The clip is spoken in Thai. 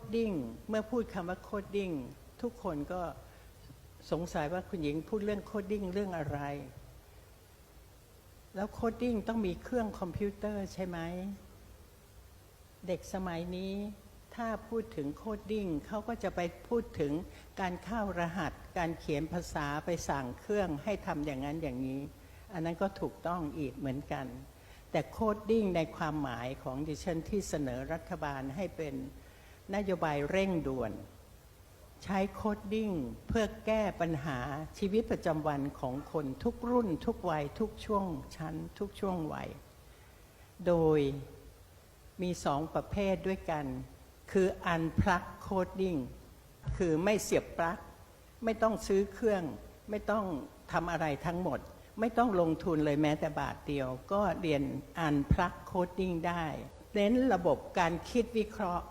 ดดิ้งเมื่อพูดคำว่าโคดดิ้งทุกคนก็สงสัยว่าคุณหญิงพูดเรื่องโคดดิ้งเรื่องอะไร แล้วโคดดิ้งต้องมีเครื่องคอมพิวเตอร์ใช่ไหม เด็กสมัยนี้ถ้าพูดถึงโคดดิ้งเขาก็จะไปพูดถึงการเข้ารหัส การเขียนภาษาไปสั่งเครื่องให้ทำอย่างนั้นอย่างนี้ อันนั้นก็ถูกต้องอีกเหมือนกัน แต่โคดดิ้งในความหมายของดิฉันที่เสนอรัฐบาลให้เป็น นโยบายเร่งด่วน ใช้โคดดิ้งเพื่อแก้ปัญหาชีวิตประจำวันของคนทุกรุ่นทุกวัยทุกช่วงชั้นทุกช่วงวัย โดยมีสองประเภทด้วยกัน คือ unplug coding คือไม่เสียบปลั๊กไม่ต้องซื้อเครื่อง ไม่ต้องทำอะไรทั้งหมด ไม่ต้องลงทุนเลยแม้แต่บาทเดียว ก็เรียน unplug coding ได้ เน้นระบบการคิดวิเคราะห์